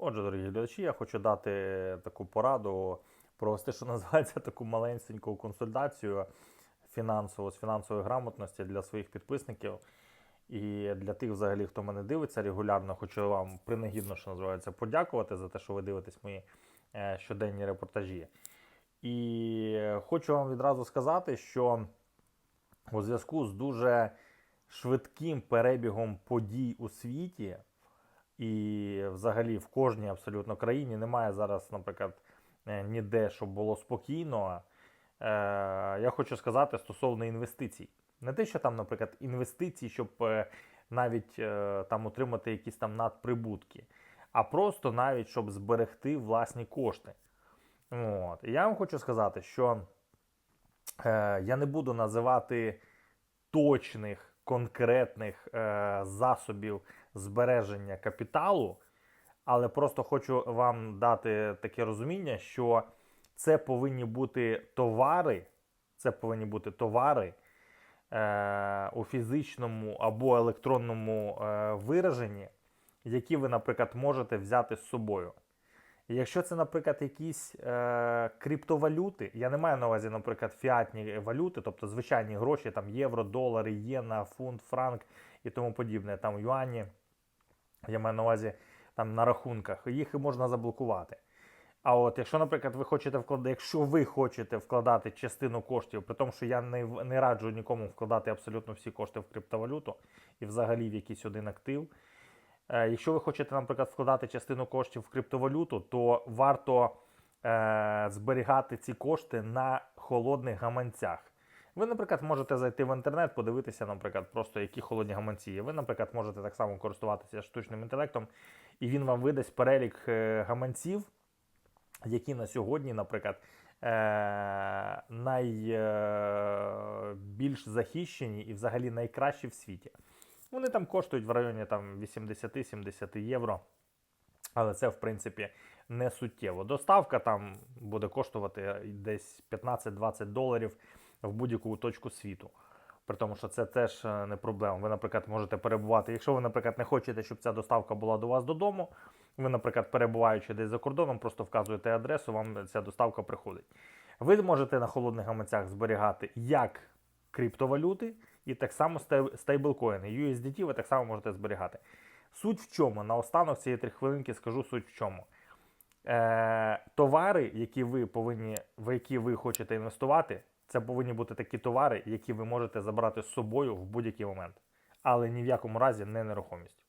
Отже, дорогі глядачі, я хочу дати таку пораду, провести, що називається, таку маленьку консультацію фінансову з фінансової грамотності для своїх підписників. І для тих, взагалі, хто мене дивиться регулярно, хочу вам принагідно, що називається, подякувати за те, що ви дивитесь мої е, щоденні репортажі. І хочу вам відразу сказати, що у зв'язку з дуже швидким перебігом подій у світі, і взагалі в кожній абсолютно країні немає зараз, наприклад, е, ніде, щоб було спокійно. Е, Я хочу сказати стосовно інвестицій. Не те, що там, наприклад, інвестиції, щоб е, навіть там отримати якісь там надприбутки, а просто навіть щоб зберегти власні кошти. От. І я вам хочу сказати, що я не буду називати точних конкретних е, засобів збереження капіталу, але просто хочу вам дати таке розуміння, що це повинні бути товари, це повинні бути товари е, у фізичному або електронному е, вираженні, які ви, наприклад, можете взяти з собою. Якщо це, наприклад, якісь е, криптовалюти, я не маю на увазі, наприклад, фіатні валюти, тобто звичайні гроші, там євро, долари, єна, фунт, франк і тому подібне, там юані, я маю на увазі там на рахунках, їх можна заблокувати. А от якщо, наприклад, ви хочете вкладати, якщо ви хочете вкладати частину коштів, при тому, що я не, не раджу нікому вкладати абсолютно всі кошти в криптовалюту і взагалі в якийсь один актив. Е, Якщо ви хочете, наприклад, вкладати частину коштів в криптовалюту, то варто е, зберігати ці кошти на холодних гаманцях. Ви, наприклад, можете зайти в інтернет, подивитися, наприклад, просто які холодні гаманці є. Ви, наприклад, можете так само користуватися штучним інтелектом, і він вам видасть перелік е, гаманців, які на сьогодні, наприклад, е, найбільш захищені і взагалі найкращі в світі. Вони там коштують в районі там 80-70 євро. Але це, в принципі, не суттєво. Доставка там буде коштувати десь 15-20 доларів в будь-яку точку світу. При тому, що це теж е, не проблема. Ви, наприклад, можете перебувати. Якщо ви, наприклад, не хочете, щоб ця доставка була до вас додому, ви, наприклад, перебуваючи десь за кордоном, просто вказуєте адресу, вам ця доставка приходить. Ви можете на холодних гаманцях зберігати як криптовалюти, і так само стейблкоїни. USDT ви так само можете зберігати. Суть в чому? На останок цієї три хвилинки скажу суть в чому. Е, товари, які ви повинні, в які ви хочете інвестувати, це повинні бути такі товари, які ви можете забрати з собою в будь-який момент. Але ні в якому разі не нерухомість.